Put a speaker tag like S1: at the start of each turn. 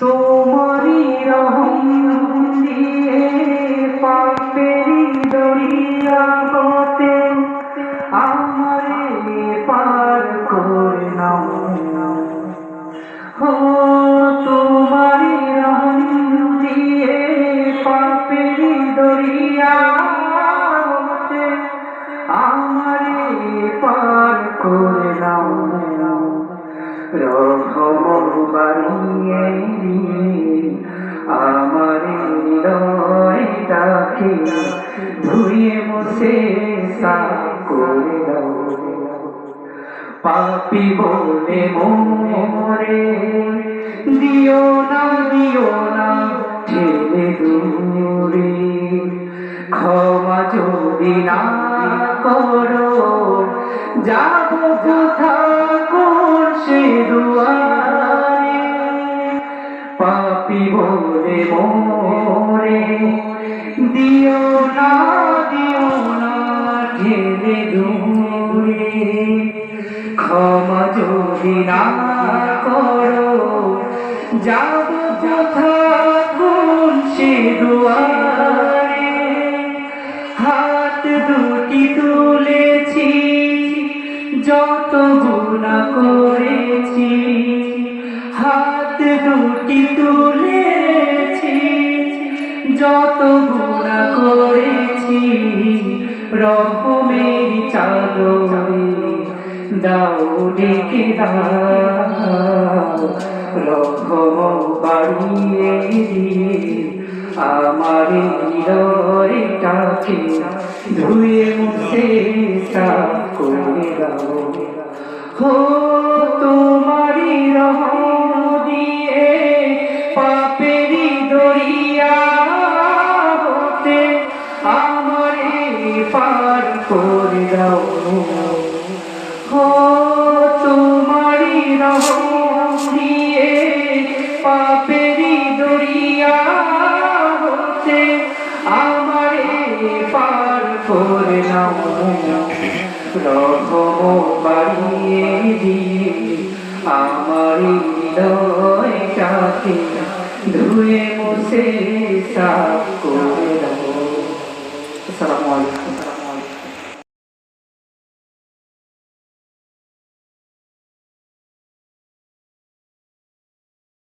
S1: তোমারি রহম দিয়ে পাপেরি দরিয়া হতে আমারে পার করে নাও। হো তোমারি রহম দিয়ে পাপেরি দরিয়া হতে আমারে পার করে নাও। রহম বাড়িয়ে আমার হৃদয়টাকে ধুয়ে মুছে সাফ করে দাও। পাপি বলে মোরে, দিও না দিও না, ঠেলে দূরে ক্ষমা যদি না করো, যাব কোথা মোরে দিও না দিও না, ঠেলে দূরে ক্ষমা যদি না করো, যাব কোথা কোন সে দুয়ারে। হাত দুটি তুলেছি, যত গুণা করেছি। হাত দুটি তুলেছি যত গুণা করেছি রকমের চাদরে দাও ডেকে দাও। রকম বাড়িয়ে দিয়ে আমার হৃদয়টাকে ধুয়ে মুছে সাফ করে দাও। হো তোমারি রহম পার করে দাও। হো তোমারি রহম পাপেরি দরিয়া হতে আমারে পার করে নাও। রহম বাড়িয়ে দিয়ে আমার ধুয়ে মুছে সাফ